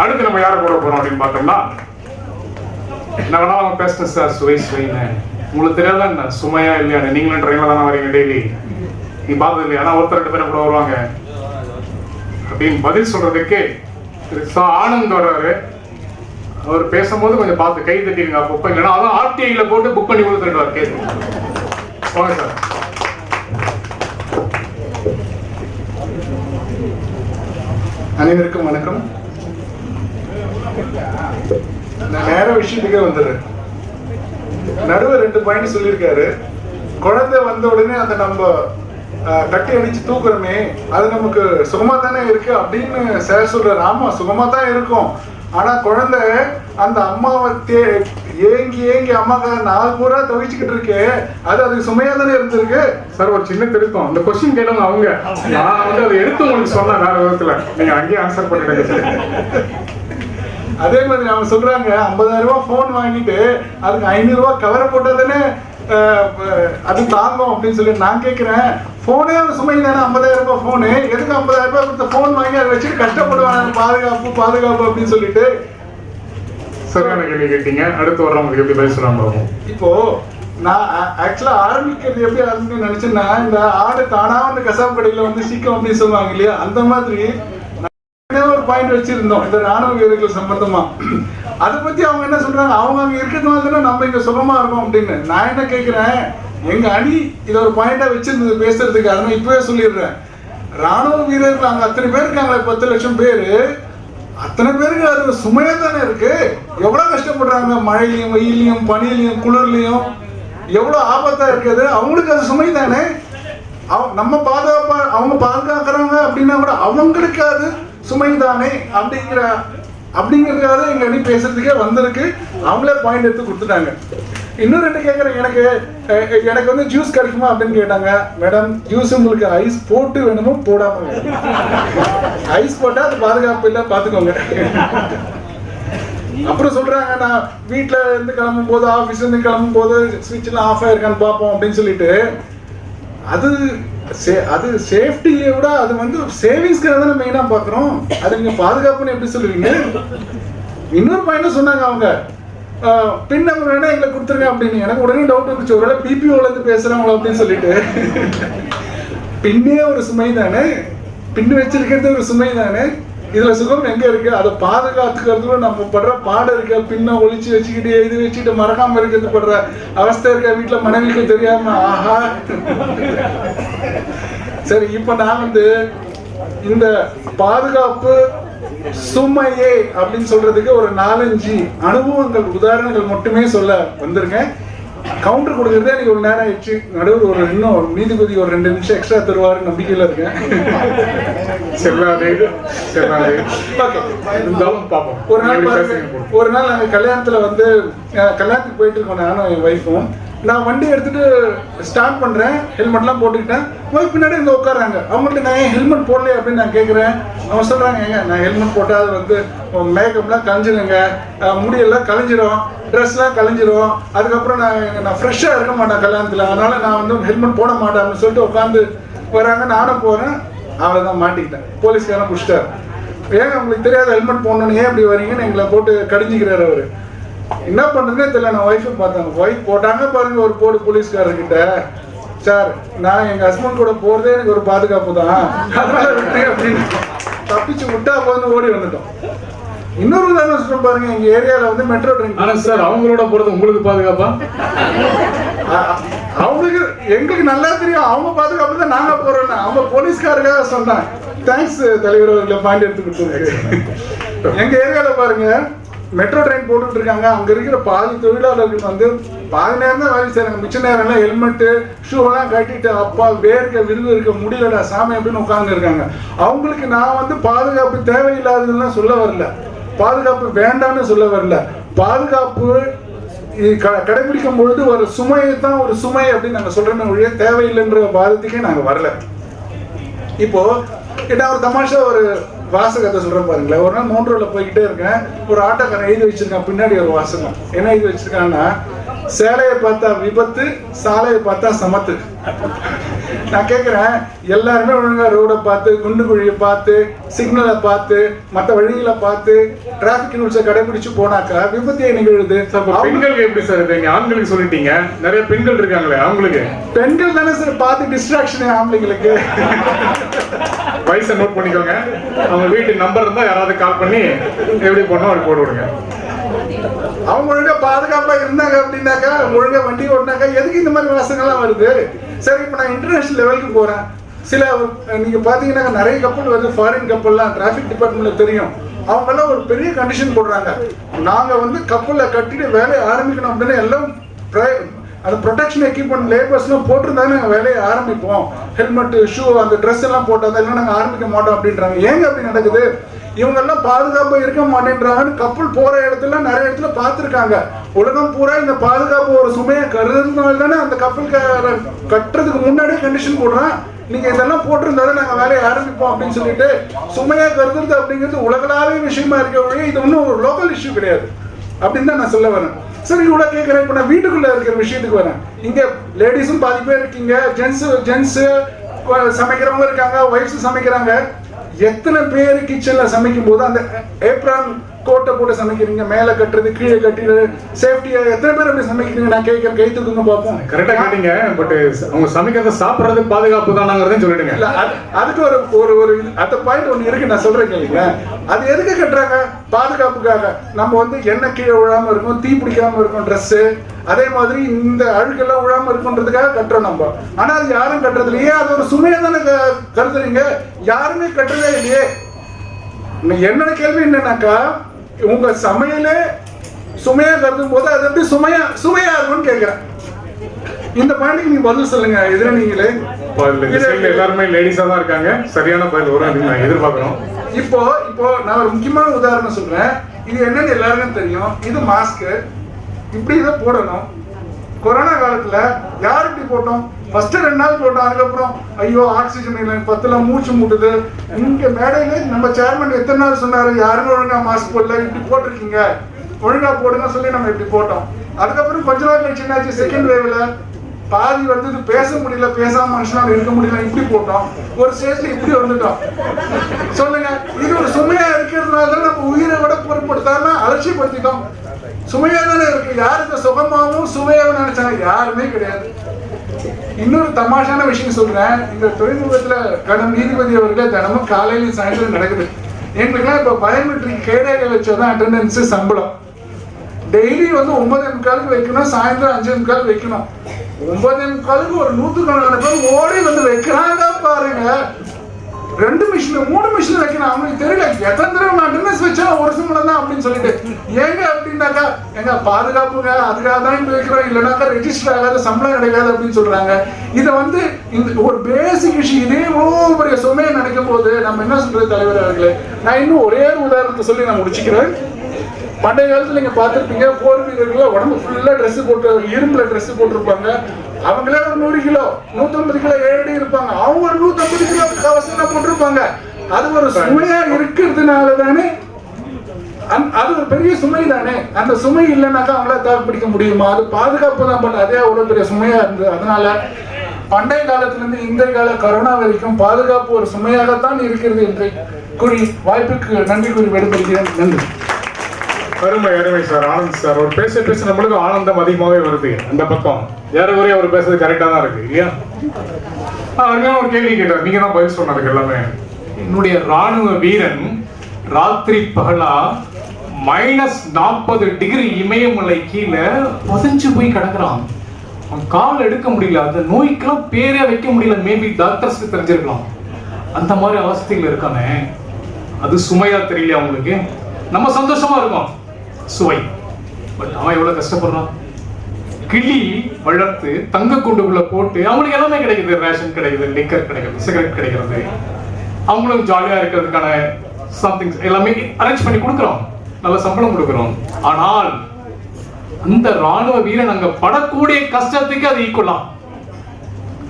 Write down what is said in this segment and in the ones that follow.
அடுத்து நம்ம யாரை கூட போறோம் அப்படின்னு பார்த்தோம்னா என்ன வேணாலும் அவன் பேசினேன் சார் சுவை சுவைன்னு. உங்களுக்கு தெரியாதா என்ன? சுமையா இல்லையா நீங்களும் ட்ரெயின்ல தானே வரீங்க டெய்லி நீ பார்த்தது இல்லையா? ஆனா ஒருத்தர் ரெண்டு பேரும் கூட வருவாங்க. அப்படின்னு பதில் சொல்றதுக்கு சா ஆனந்த் வர்றாரு. அவர் பேசும்போது கொஞ்சம் பார்த்து கை தட்டிடுங்க அப்பப்போ. இல்லைன்னா அதான் ஆர்டிஐல போட்டு புக் பண்ணி கொடுத்துருவார் கேஸ் வாங்க சார் அனைவருக்கும் வணக்கம். நான் நேர விஷயத்துக்கே வந்துடுறேன். நடுவர் ரெண்டு பாயிண்ட் சொல்லியிருக்காரு. குழந்தை வந்த உடனே அதை நம்ம கட்டி அடிச்சு தூக்குறோமே அது நமக்கு சுகமா தானே இருக்கு அப்படின்னு சார் சொல்றாரு. ஆமா சுகமா தான் இருக்கும். ஆனா குழந்தை அந்த அம்மாவை தே ஏங்கி ஏங்கி அம்மாக்காக நாலு பூரா துவைச்சுக்கிட்டு இருக்கு. அது அதுக்கு சுமையா தானே இருந்திருக்கு. சார் ஒரு சின்ன திருத்தம். அந்த கொஸ்டின் கேட்டவங்க அவங்க. நான் வந்து அதை எடுத்து உங்களுக்கு சொன்னேன் வேற விதத்துல. நீங்க அங்கேயே ஆன்சர் பண்ணிடுங்க அதே மாதிரி அவங்க சொல்றாங்க 50000 ரூபாய் ஃபோன் வாங்கிட்டு அதுக்கு 500 ரூபாய் கவரை போட்டா தானே அஹ், அஹ், அது தாங்கும் அப்படின்னு சொல்லி நான் கேட்கிறேன் போனே ஒரு சுமை தானே 50000 ரூபாய் ஃபோனு எதுக்கு 50000 ரூபாய் கொடுத்த ஃபோன் வாங்கி அதை வச்சுட்டு கஷ்டப்படுவாங்க பாதுகாப்பு பாதுகாப்பு அப்படின்னு சொல்லிட்டு? சரியான கேள்வி கேட்டீங்க. அடுத்து வர்றவங்களுக்கு எப்படி பேசுறாங்க பார்ப்போம் இப்போ நான் ஆக்சுவலா ஆரம்பிக்கிறது எப்படி ஆரம்பிக்கணும்னு நினைச்சேன்னா இந்த ஆடு தானா வந்து கசாப்பு கடையில வந்து சீக்கிரம் அப்படின்னு சொல்லுவாங்க இல்லையா? அந்த மாதிரி ஒரு பாயிண்ட் வச்சிருந்தோம். இந்த ராணுவ வீரர்கள் சம்பந்தமா. அதை பத்தி அவங்க என்ன சொல்றாங்க? அவங்க அங்க இருக்கிறதுனால தானே நம்ம இங்க சுகமா இருக்கோம் அப்படின்னு. நான் என்ன கேட்கிறேன் எங்க அணி இதை ஒரு பாயிண்டா வச்சிருந்தது பேசுறதுக்கு அதனால இப்பவே சொல்லிடுறேன். ராணுவ வீரர்கள் அங்க அத்தனை பேர் இருக்காங்களே பத்து லட்சம் பேரு. அத்தனை பேருக்கு அது சுமையா தானே இருக்கு? எவ்வளவு கஷ்டப்படுறாங்க? மழையிலையும் வெயிலையும் பனியிலையும் குளிர்லையும். எவ்வளவு ஆபத்தா இருக்குது? அவங்களுக்கு அது சுமை தானே. அவ- நம்ம பாதுகாப்பா அவங்க பாதுகாக்கிறாங்க அப்படின்னா கூட அவங்களுக்கு அது சுமைதானே அப்படிங்கிற அப்படிங்கிறதுக்காக எங்க அணி பேசுறதுக்கே வந்திருக்கு. அவங்களே பாயிண்ட் எடுத்து கொடுத்துட்டாங்க. இன்னும் ரெண்டு கேட்குறேன் எனக்கு எனக்கு வந்து ஜூஸ் கிடைக்குமா அப்படின்னு கேட்டாங்க. மேடம் ஜூஸ் உங்களுக்கு ஐஸ் போட்டு வேணுமோ போடாம ஐஸ் போட்டா அது பாதுகாப்பு இல்லை பார்த்துக்கோங்க அப்புறம் சொல்றாங்க நான் வீட்டில் இருந்து கிளம்பும் போது ஆஃபீஸ் இருந்து கிளம்பும் போது ஸ்விட்ச் எல்லாம் ஆஃப் ஆயிருக்கான்னு பார்ப்போம் அப்படின்னு சொல்லிட்டு அது அது சேஃப்டியை விட அது வந்து சேவிங்ஸ்க்காக தானே மெயினாக பார்க்குறோம். அது நீங்கள் பாதுகாப்புன்னு எப்படி சொல்லுவீங்க? இன்னொரு பையனும் சொன்னாங்க அவங்க. பின் நம்பர் வேணா எங்களை கொடுத்துருங்க அப்படின்னு. எனக்கு உடனே டவுட் வந்துச்சு. ஒருவேளை பிபிஓல இருந்து பேசுறாங்களோ அப்படின்னு சொல்லிட்டு. பின்னே ஒரு சுமை தானே பின்னு வச்சிருக்கிறது ஒரு சுமை தானே இதுல சுகம் எங்க இருக்கு? அதை பாதுகாத்துக்கிறதுல நம்ம படுற பாடம் இருக்க பின்ன ஒழிச்சு வச்சுக்கிட்டு எழுதி வச்சுக்கிட்டு மறக்காம இருக்கிறது படுற அவஸ்தை இருக்க வீட்டுல மனைவிக்கு தெரியாம ஆஹா. சரி இப்ப நான் வந்து இந்த பாதுகாப்பு சுமையே அப்படின்னு சொல்றதுக்கு ஒரு நாலஞ்சு அனுபவங்கள் உதாரணங்கள் மட்டுமே சொல்ல வந்திருக்கேன். கவுண்டர் கொடுக்கறதே எனக்கு ஒரு நேரம் ஆயிடுச்சு நடுவர் ஒரு இன்னும் ஒரு நீதிபதி ஒரு ரெண்டு நிமிஷம் எக்ஸ்ட்ரா தருவாரு நம்பிக்கையில இருக்கேன். ஒரு நாள். ஒரு நாள் நாங்க கல்யாணத்துல வந்து கல்யாணத்துக்கு போயிட்டு இருக்கோம் நானும் என் ஒய்ஃபும் நான் வண்டி எடுத்துட்டு ஸ்டார்ட் பண்றேன். ஹெல்மெட்லாம் போட்டுக்கிட்டேன். போய் பின்னாடி இங்கே உட்கார்றாங்க. அவங்கள்ட்ட நான் ஏன் ஹெல்மெட் போடலையே அப்படின்னு நான் கேட்குறேன் அவங்க சொல்றாங்க ஏங்க நான் ஹெல்மெட் போட்டால் அது வந்து மேக்கப்லாம் கலைஞ்சிருங்க. முடியெல்லாம் கலைஞ்சிரும். ட்ரெஸ்லாம் கலைஞ்சிரும். அதுக்கப்புறம் நான் நான் ஃப்ரெஷ்ஷாக இருக்க மாட்டேன் கல்யாணத்தில். அதனால நான் வந்து ஹெல்மெட் போட மாட்டேன். அப்படின்னு சொல்லிட்டு உட்காந்து வராங்க. நானும் போறேன். அவ்வளோதான் மாட்டிக்கிட்டேன். போலீஸ்காரன் பிடிச்சிட்டார். ஏங்க உங்களுக்கு தெரியாத ஹெல்மெட் போடணும்னு ஏன் இப்படி வரீங்கன்னு எங்களை போட்டு கடிஞ்சிக்கிறார் அவர். என்ன பண்றதுனே தெரியல நான் ஒய்ஃபை பார்த்தேன். ஒய்ஃப் போட்டாங்க பாருங்க ஒரு போடு போலீஸ்காரர்கிட்ட. சார் நான் எங்க ஹஸ்பண்ட் கூட போறதே எனக்கு ஒரு பாதுகாப்பு தான். அதனால விட்டுருங்க அப்படின்னு. தப்பிச்சு விட்டா போதும் ஓடி வந்துட்டோம். இன்னொரு உதாரணம் சொல்றேன் பாருங்க எங்க ஏரியால வந்து மெட்ரோ ட்ரெயின் ஆனா சார் அவங்களோட போறது உங்களுக்கு பாதுகாப்பா? அவங்களுக்கு எங்களுக்கு நல்லா தெரியும். அவங்க பாதுகாப்பு தான் நாங்க போறோம்னு. அவங்க போலீஸ்காரங்க சொன்னாங்க. தேங்க்ஸ் தலைவர் அவர்களை பாயிண்ட் எடுத்து கொடுத்ததுக்கு. எங்க ஏரியால பாருங்க மெட்ரோ ட்ரெயின் போட்டுட்டு இருக்காங்க அங்க இருக்கிற பாதி தொழிலாளர்கள் வந்து பாதி நேரம் தான் வேலை செய்கிறாங்க மிச்ச நேரம்லாம் ஹெல்மெட்டு ஷூ எல்லாம் கட்டிட்டு அப்பா வேர்க்க விருது இருக்க முடியலடா சாமி அப்படின்னு உட்கார்ந்து இருக்காங்க. அவங்களுக்கு நான் வந்து பாதுகாப்பு தேவையில்லாததுலாம் சொல்ல வரல. பாதுகாப்பு வேண்டாம்னு சொல்ல வரல. பாதுகாப்பு இது க- கடைபிடிக்கும் பொழுது ஒரு சுமையை தான் ஒரு சுமை அப்படின்னு நாங்க சொல்றோமே ஒழிய தேவையில்லைன்ற வாதத்துக்கே நாங்க வரல. இப்போ என்ன ஒரு தமாஷா ஒரு வாசகத்தை சொல்றேன் பாருங்களேன். ஒரு நாள் மூன்று போய்கிட்டே இருக்கேன். ஒரு ஆட்டோக்காரன் எழுதி வச்சிருக்கான். பின்னாடி ஒரு வாசகம். என்ன எழுதி வச்சிருக்கான்னா சேலையை பார்த்தா விபத்து சாலையை பார்த்தா சமத்து. நான் கேட்குறேன் எல்லாருமே ஒழுங்கா ரோடை பார்த்து குண்டு குழியை பார்த்து சிக்னலை பார்த்து மற்ற வழிகளை பார்த்து டிராஃபிக் ரூல்ஸை கடைபிடிச்சு போனாக்கா விபத்து நிகழுது. பெண்களுக்கு எப்படி சார் இது நீங்க ஆண்களுக்கு சொல்லிட்டீங்க? நிறைய பெண்கள் இருக்காங்களே அவங்களுக்கு பெண்கள் தானே சார் பார்த்து டிஸ்ட்ராக்ஷன் ஆம்பளைங்களுக்கு. வயசை நோட் பண்ணிக்கோங்க. அவங்க வீட்டு நம்பர் இருந்தா யாராவது கால் பண்ணி எப்படி பண்ணோம் அப்படி போட்டு விடுங்க. அவங்க ஒழுங்கா பாதுகாப்பா இருந்தாங்க அப்படின்னாக்கா ஒழுங்கா வண்டி ஓட்டினாக்கா எதுக்கு இந்த மாதிரி வாசங்கள்லாம் வருது? சரி இப்போ நான் இன்டர்நேஷனல் லெவலுக்கு போறேன். சில நீங்க பாத்தீங்கன்னா நிறைய கப்பல் வருது. ஃபாரின் கப்பல்லாம் டிராஃபிக் டிபார்ட்மெண்ட்ல தெரியும். அவங்க எல்லாம் ஒரு பெரிய கண்டிஷன் போடுறாங்க. நாங்க வந்து கப்பலை கட்டிட்டு வேலையை ஆரம்பிக்கணும் அப்படின்னு எல்லாம் அந்த ப்ரொடெக்ஷன் எக்யூப்மெண்ட் லேபர்ஸ்லாம் போட்டிருந்தாங்க நாங்கள் வேலையை ஆரம்பிப்போம். ஹெல்மெட் ஷூ அந்த ட்ரெஸ் எல்லாம் போட்டால் இல்லை நாங்கள் ஆரம்பிக்க மாட்டோம் அப்படின்றாங்க. ஏங்க அப்படி நடக்குது? இவங்கெல்லாம் பாதுகாப்பு இருக்க மாட்டேன்றாங்கன்னு கப்பல் போற இடத்துல நிறைய இடத்துல பார்த்துருக்காங்க. உலகம் பூரா இந்த பாதுகாப்பு ஒரு சுமையை கருதுனால தானே அந்த கப்பல் கட்டுறதுக்கு முன்னாடியே கண்டிஷன் போடுறான். நீங்க இதெல்லாம் போட்டிருந்தாலும் நாங்க வேலையை ஆரம்பிப்போம் அப்படின்னு சொல்லிட்டு சுமையா கருதுறது அப்படிங்கிறது உலகளாவிய விஷயமா இருக்க ஒழிய இது ஒன்றும் ஒரு லோக்கல் இஷ்யூ கிடையாது. அப்படின்னு தான் நான் சொல்ல வரேன். சரி இவ்வளவு கேட்கறேன் இப்போ நான் வீட்டுக்குள்ள இருக்கிற விஷயத்துக்கு வரேன். இங்க லேடிஸும் பாதி பேர் இருக்கீங்க. ஜென்ஸ் ஜென்ஸ் சமைக்கிறவங்க இருக்காங்க. ஒய்ஃப்ஸ் சமைக்கிறாங்க. எத்தனை பேர் கிச்சன்ல சமைக்கும் போது அந்த ஏப்ரான் கோட்டை போட்டு சமைக்கிறீங்க மேல கட்டுறது கீழே கட்டிடுறது சேஃப்டியா எத்தனை பேர் அப்படி சமைக்கிறீங்க? நான் கேட்கிறேன் கை தூக்குங்க பார்ப்போம் கரெக்டா கேட்டீங்க பட் அவங்க சமைக்கிறத சாப்பிடுறது பாதுகாப்பு தானாங்கிறதையும் சொல்லிடுங்க. இல்ல அது- அதுக்கு ஒரு ஒரு ஒரு அந்த பாயிண்ட் ஒண்ணு இருக்கு நான் சொல்றேன் கேளுங்க. அது எதுக்கு கட்டுறாங்க? பாதுகாப்புக்காக. நம்ம வந்து எண்ணெய் கீழே விழாம இருக்கும் தீ பிடிக்காம இருக்கும் Dress அதே மாதிரி இந்த அழுக்கெல்லாம் விழாம இருக்குன்றதுக்காக கட்டுறோம் நம்ம. ஆனா அது யாரும் கட்டுறது இல்லையே அது ஒரு சுமையா தானே கருதுறீங்க? யாருமே கட்டுறதே இல்லையே. என்னோட கேள்வி என்னன்னாக்கா உங்க சமையலே சுமையா கருதும் போது அது எப்படி சுமையா சுமையா இருக்கும்னு கேக்குறேன் இந்த பாயிண்ட்க்கு நீங்க பதில் சொல்லுங்க இதுல நீங்களே எல்லாருமே லேடிஸா தான் இருக்காங்க. சரியான பதில் வரும் அப்படின்னு நான் எதிர்பார்க்கிறோம் இப்போ இப்போ நான் ஒரு முக்கியமான உதாரணம் சொல்றேன். இது என்னன்னு எல்லாருக்கும் தெரியும். இது மாஸ்க் இப்படி இதை போடணும். கொரோனா காலத்துல யார் இப்படி போட்டோம்? ஃபர்ஸ்ட் ரெண்டு நாள் போட்டோம் அதுக்கப்புறம் ஐயோ ஆக்சிஜன் இல்லை பத்துல மூச்சு முட்டுது. இங்க மேடையில நம்ம சேர்மன் எத்தனை நாள் சொன்னாரு? யாருமே ஒழுங்கா மாஸ்க் போடல இப்படி போட்டிருக்கீங்க. ஒழுங்கா போடுங்க சொல்லி நம்ம இப்படி போட்டோம். அதுக்கப்புறம் கொஞ்ச நாள் கழிச்சு என்னாச்சு? செகண்ட் வேவ்ல பாதி வந்து பேச முடியல பேசாம மனுஷனால இருக்க முடியல இப்படி போட்டோம். ஒரு ஸ்டேஜ்ல இப்படி வந்துட்டோம். சொல்லுங்க. இது ஒரு சுமையா இருக்கிறதுனால தான் நம்ம உயிரை விட பொருட்படுத்தாம அலட்சியப்படுத்திட்டோம். சுமையா தானே இருக்கு? யாருக்கு சுகமாவும் சுவையாவும் நினைச்சாங்க யாருமே கிடையாது. இன்னொரு தமாஷான விஷயம் சொல்றேன். இந்த தொழில்நுட்பத்துல கடும் நீதிபதி அவர்களே தினமும் காலையில சாயந்தரம் நடக்குது. எங்களுக்குலாம் இப்ப பயோமெட்ரிக் கேடேகள் வச்சதான் அட்டண்டன்ஸ் சம்பளம். டெய்லி வந்து ஒன்பதே முக்காலுக்கு வைக்கணும் சாயந்தரம் அஞ்சே முக்காலுக்கு வைக்கணும். ஒன்பதே முக்காலுக்கு ஒரு நூற்றுக்கணக்கான பேர் ஓடி வந்து வைக்கிறாங்க பாருங்க. ரெண்டு மிஷின் மூணு மிஷின் வைக்கணும். அவங்களுக்கு தெரியல எத்தனை தடவை நான் டின்னஸ் வச்சா ஒரு சம்பளம் தான் அப்படின்னு சொல்லிட்டு. ஏங்க அப்படின்னாக்கா எங்க பாதுகாப்புங்க அதுக்காக தான் இங்க வைக்கிறோம். இல்லைனாக்கா ரெஜிஸ்டர் ஆகாத சம்பளம் கிடைக்காது அப்படின்னு சொல்றாங்க. இதை வந்து இந்த ஒரு பேசிக் விஷயம் இதே இவ்வளோ பெரிய சுமையை நினைக்கும் போது நம்ம என்ன சொல்றது தலைவர் அவர்களே? நான் இன்னும் ஒரே ஒரு உதாரணத்தை சொல்லி நான் முடிச்சுக்கிறேன். பண்டைய காலத்தில் நீங்கள் பார்த்துருப்பீங்க போர் வீரர்கள உடம்பு ஃபுல்லாக ட்ரெஸ் போட்டு இரும்புல ட்ரெஸ் போட்டிருப்பாங்க. அவங்களே ஒரு நூறு கிலோ நூற்றம்பது கிலோ ஏழடி இருப்பாங்க. அவங்க ஒரு நூற்றம்பது கிலோ கவசம் போட்டிருப்பாங்க. அது ஒரு சுமையாக இருக்கிறதுனால தானே அந் அது ஒரு பெரிய சுமை தானே அந்த சுமை இல்லைனாக்கா அவங்கள தாக்கு பிடிக்க முடியுமா? அது பாதுகாப்பு தான் பண்ண அதே அவ்வளோ பெரிய சுமையா இருந்தது. அதனால பண்டைய காலத்திலிருந்து இந்த கால கரோனா வரைக்கும் பாதுகாப்பு ஒரு சுமையாகத்தான் இருக்கிறது என்று கூறி வாய்ப்புக்கு நன்றி கூறி விடைபெறுகிறேன். நன்றி. அருமை அருமை சார் ஆனந்த் சார். அவர் பேச பேச நம்மளுக்கு ஆனந்தம் அதிகமாகவே வருது. அந்த பக்கம். ஏறக்குறைய அவர் பேசுறது கரெக்டாக தான் இருக்கு இல்லையா? ஆ, அருமையான ஒரு கேள்வி கேட்டார். நீங்க தான் பதில் சொன்னதுக்கு எல்லாமே. என்னுடைய ராணுவ வீரன் ராத்திரி பகலா மைனஸ் நாற்பது டிகிரி இமயமலை கீழே புதைஞ்சு போய் கிடக்குறான். அவன் கால் எடுக்க முடியல. அந்த நோய்க்கெல்லாம் பேரே வைக்க முடியல. மேபி டாக்டர்ஸ்க்கு தெரிஞ்சிருக்கலாம். அந்த மாதிரி அவஸ்தைகள் இருக்கானே. அது சுமையா தெரியல அவங்களுக்கு நம்ம சந்தோஷமா இருக்கோம். சுவை. பட் அவன் எவ்வளவு கஷ்டப்படுறான் கிளி வளர்த்து தங்க கூண்டுக்குள்ள போட்டு அவங்களுக்கு எல்லாமே கிடைக்குது. ரேஷன் கிடைக்குது லிக்கர் கிடைக்குது சிகரெட் கிடைக்கிறது. அவங்களும் ஜாலியா இருக்கிறதுக்கான சம்திங்ஸ் எல்லாமே அரேஞ்ச் பண்ணி கொடுக்குறோம். நல்ல சம்பளம் கொடுக்குறோம். ஆனால் அந்த ராணுவ வீரன் அங்க படக்கூடிய கஷ்டத்துக்கு அது ஈக்குவலாம்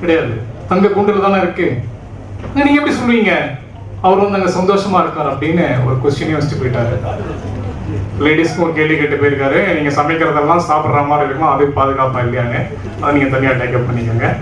கிடையாது. தங்க கூண்டுல தானே இருக்கு. நீங்க எப்படி சொல்லுவீங்க? அவர் வந்து அங்க சந்தோஷமா இருக்கார் அப்படின்னு ஒரு கொஸ்டினே வச்சுட்டு போயிட்டாரு. லேடிஸ்க்கும் ஒரு கேள்வி கேட்டு போயிருக்காரு. நீங்க சமைக்கிறதெல்லாம் சாப்பிட்ற மாதிரி இருக்கும்? அது பாதுகாப்பா இல்லையான்னு. அதை நீங்க தனியா டேக்கப் பண்ணிக்கோங்க.